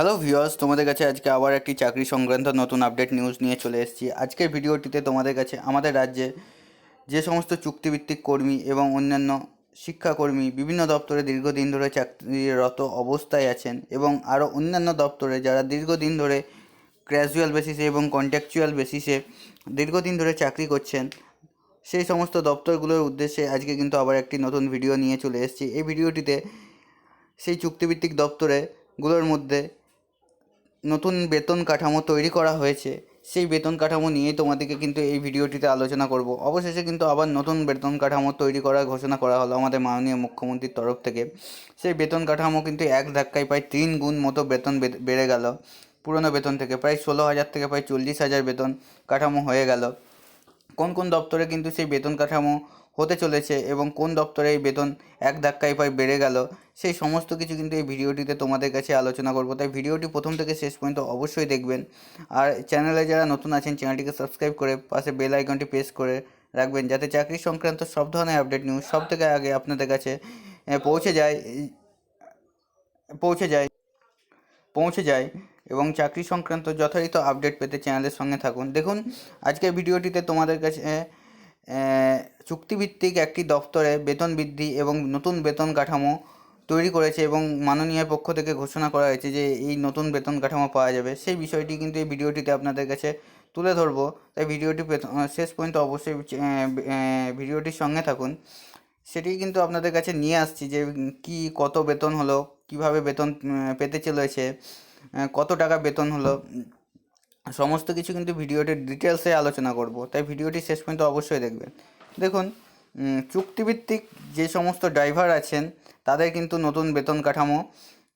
Hello viewers তোমাদের কাছে আজকে আবার একটি চাকরি সংক্রান্ত নতুন আপডেট নিউজ নিয়ে চলে এসেছি। আজকের ভিডিওটিতে তোমাদের কাছে আমাদের রাজ্যে যে সমস্ত চুক্তিভিত্তিক কর্মী এবং অন্যান্য শিক্ষাকর্মী বিভিন্ন দপ্তরে দীর্ঘদিন ধরে চাকরিরত অবস্থায় আছেন এবং আরও অন্যান্য দপ্তরে যারা দীর্ঘদিন ধরে ক্র্যাজুয়াল বেসিসে এবং কন্ট্যাকচুয়াল বেসিসে দীর্ঘদিন ধরে চাকরি করছেন, সেই সমস্ত দপ্তরগুলোর উদ্দেশ্যে আজকে কিন্তু আবার একটি নতুন ভিডিও নিয়ে চলে এসেছি। এই ভিডিওটিতে সেই চুক্তিভিত্তিক দপ্তরেগুলোর মধ্যে নতুন বেতন কাঠামো তৈরি করা হয়েছে, সেই বেতন কাঠামো নিয়েই তোমাদেরকে কিন্তু এই ভিডিওটিতে আলোচনা করব। অবশেষে কিন্তু আবার নতুন বেতন কাঠামো তৈরি করার ঘোষণা করা হলো আমাদের মাননীয় মুখ্যমন্ত্রীর তরফ থেকে। সেই বেতন কাঠামো কিন্তু এক ধাক্কায় প্রায় তিন গুণ মতো বেতন বেড়ে গেল। পুরনো বেতন থেকে প্রায় ষোলো হাজার থেকে প্রায় চল্লিশ হাজার বেতন কাঠামো হয়ে গেল। কোন কোন দপ্তরে কিন্তু সেই বেতন কাঠামো হতে চলেছে এবং কোন দপ্তরে এই বেতন এক ধাক্কায় প্রায় বেড়ে গেল, সেই সমস্ত কিছু কিন্তু এই ভিডিওটিতে তোমাদের কাছে আলোচনা করব। তাই ভিডিওটি প্রথম থেকে শেষ পর্যন্ত অবশ্যই দেখবেন। আর চ্যানেলে যারা নতুন আছেন, চ্যানেলটিকে সাবস্ক্রাইব করে পাশে বেল আইকনটি প্রেস করে রাখবেন, যাতে চাকরি সংক্রান্ত সব ধরনের আপডেট নিউজ সব থেকে আগে আপনাদের কাছে পৌঁছে যায় পৌঁছে যায় পৌঁছে যায়। এবং চাকরি সংক্রান্ত যথাযথ আপডেট পেতে চ্যানেলের সঙ্গে থাকুন। দেখুন আজকের ভিডিওটিতে তোমাদের কাছে চুক্তিভিত্তিক একটি দপ্তরে বেতন বৃদ্ধি এবং নতুন বেতন কাঠামো তৈরি করেছে এবং মাননীয় পক্ষ থেকে ঘোষণা করা হয়েছে যে এই নতুন বেতন কাঠামো পাওয়া যাবে। সেই বিষয়টি কিন্তু এই ভিডিওটিতে আপনাদের কাছে তুলে ধরবো। তাই ভিডিওটি শেষ পর্যন্ত অবশ্যই ভিডিওটির সঙ্গে থাকুন। সেটি কিন্তু আপনাদের কাছে নিয়ে আসছি যে কি কত বেতন হলো, কীভাবে বেতন পেতে চলেছে। কত টাকা বেতন হলো? সমস্ত কিছু কিন্তু ভিডিওটির ডিটেলসে আলোচনা করব। তাই ভিডিওটি শেষ পর্যন্ত অবশ্যই দেখবেন। দেখুন চুক্তিভিত্তিক যে সমস্ত ড্রাইভার আছেন, তাদের কিন্তু নতুন বেতন কাঠামো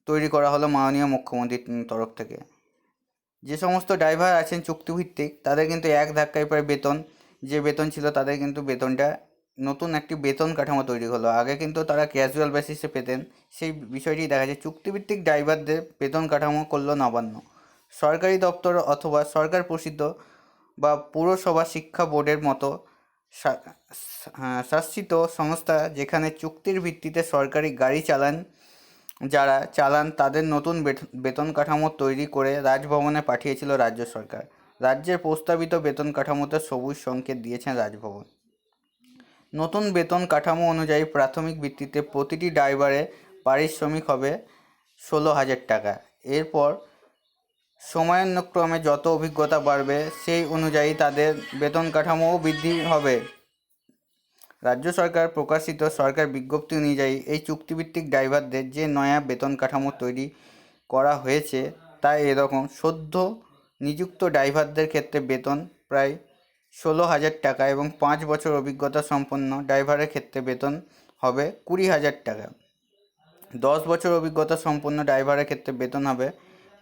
তৈরি করা হলো মাননীয় মুখ্যমন্ত্রীর তরফ থেকে। যে সমস্ত ড্রাইভার আছেন চুক্তিভিত্তিক, তাদের কিন্তু এক ধাক্কায় প্রায় বেতন, যে বেতন ছিল তাদের কিন্তু বেতনটা নতুন একটি বেতন কাঠামো তৈরি হলো। আগে কিন্তু তারা ক্যাজুয়াল বেসিসে পেতেন। সেই বিষয়টি দেখা যায়, চুক্তিভিত্তিক ড্রাইভারদের বেতন কাঠামো করল নবান্ন। সরকারি দপ্তর অথবা সরকার প্রসিদ্ধ বা পুরসভা শিক্ষা বোর্ডের মতো শাসিত সংস্থা যেখানে চুক্তির ভিত্তিতে সরকারি গাড়ি চালান, যারা চালান, তাদের নতুন বেতন কাঠামো তৈরি করে রাজভবনে পাঠিয়েছিল রাজ্য সরকার। রাজ্যের প্রস্তাবিত বেতন কাঠামোতে সবুজ সংকেত দিয়েছেন রাজভবন। নতুন বেতন কাঠামো অনুযায়ী প্রাথমিক ভিত্তিতে প্রতিটি ড্রাইভারে পারিশ্রমিক হবে ষোলো হাজার টাকা। এরপর সময়ানুক্রমে যত অভিজ্ঞতা বাড়বে, সেই অনুযায়ী তাদের বেতন কাঠামোও বৃদ্ধি হবে। রাজ্য সরকার প্রকাশিত সরকার বিজ্ঞপ্তি অনুযায়ী এই চুক্তিভিত্তিক ড্রাইভারদের যে নয়া বেতন কাঠামো তৈরি করা হয়েছে, তা এরকম সদ্য নিযুক্ত ড্রাইভারদের ক্ষেত্রে বেতন প্রায় ষোলো হাজার টাকা এবং পাঁচ বছর অভিজ্ঞতা সম্পন্ন ড্রাইভারের ক্ষেত্রে বেতন হবে কুড়ি হাজার টাকা। দশ বছর অভিজ্ঞতা সম্পন্ন ড্রাইভারের ক্ষেত্রে বেতন হবে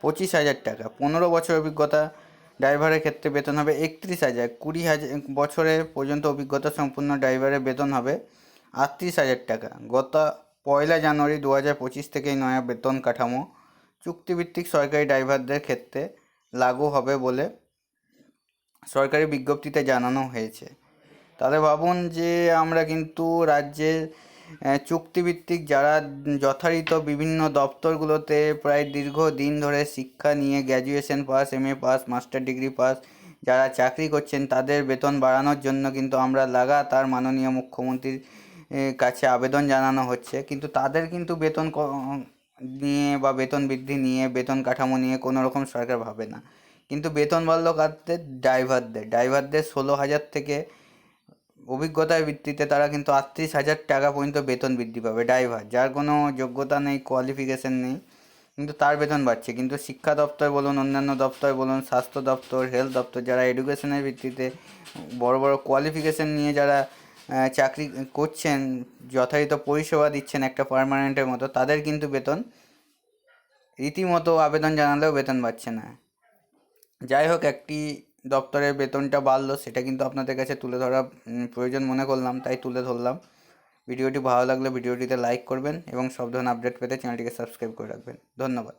পঁচিশ হাজার টাকা। পনেরো বছর অভিজ্ঞতা ড্রাইভারের ক্ষেত্রে বেতন হবে একত্রিশ হাজার। কুড়ি হাজার বছরের পর্যন্ত অভিজ্ঞতা সম্পন্ন ড্রাইভারের বেতন হবে আটত্রিশ হাজার টাকা। গত পয়লা জানুয়ারি দু হাজার পঁচিশ থেকে এই নয়া বেতন কাঠামো চুক্তিভিত্তিক সরকারি ড্রাইভারদের ক্ষেত্রে লাগু হবে বলে সরকারি বিজ্ঞপ্তিতে জানানো হয়েছে। তাহলে ভাবুন যে আমরা কিন্তু রাজ্যের চুক্তিভিত্তিক যারা যথারীত বিভিন্ন দপ্তরগুলোতে প্রায় দীর্ঘ দিন ধরে শিক্ষা নিয়ে graduation pass M A pass master degree pass যারা চাকরি করছেন তাদের বেতন বাড়ানোর জন্য কিন্তু আমরা লাগাতার মাননীয় মুখ্যমন্ত্রীর কাছে আবেদন জানানো হচ্ছে। কিন্তু তাদের কিন্তু বেতন নিয়ে বা বেতন বৃদ্ধি নিয়ে, বেতন কাঠামো নিয়ে কোনো রকম সরকার ভাবে না। কিন্তু বেতন বাড়লো কাদের? ড্রাইভারদের। ড্রাইভারদের ষোলো হাজার থেকে অভিজ্ঞতার ভিত্তিতে তারা কিন্তু আটত্রিশ হাজার টাকা পর্যন্ত বেতন বৃদ্ধি পাবে ড্রাইভার, যার কোনো যোগ্যতা নেই কোয়ালিফিকেশন নেই, কিন্তু তার বেতন বাড়ছে। কিন্তু শিক্ষা দপ্তর বলুন, অন্যান্য দপ্তর বলুন, স্বাস্থ্য দপ্তর হেলথ দপ্তর, যারা এডুকেশনের ভিত্তিতে বড় বড় কোয়ালিফিকেশন নিয়ে যারা চাকরি করছেন, যথাযথ পরিষেবা দিচ্ছেন একটা পার্মানেন্টের মতো, তাদের কিন্তু বেতন, রীতিমতো আবেদন জানালেও বেতন পাচ্ছে না। যাই হোক, একটি দপ্তরের বেতনটা বাড়লো, সেটা কিন্তু আপনাদের কাছে তুলে ধরা প্রয়োজন মনে করলাম, তাই তুলে ধরলাম। ভিডিওটি ভালো লাগলে ভিডিওটিতে লাইক করবেন এবং সব ধরনের আপডেট পেতে চ্যানেলটিকে সাবস্ক্রাইব করে রাখবেন। ধন্যবাদ।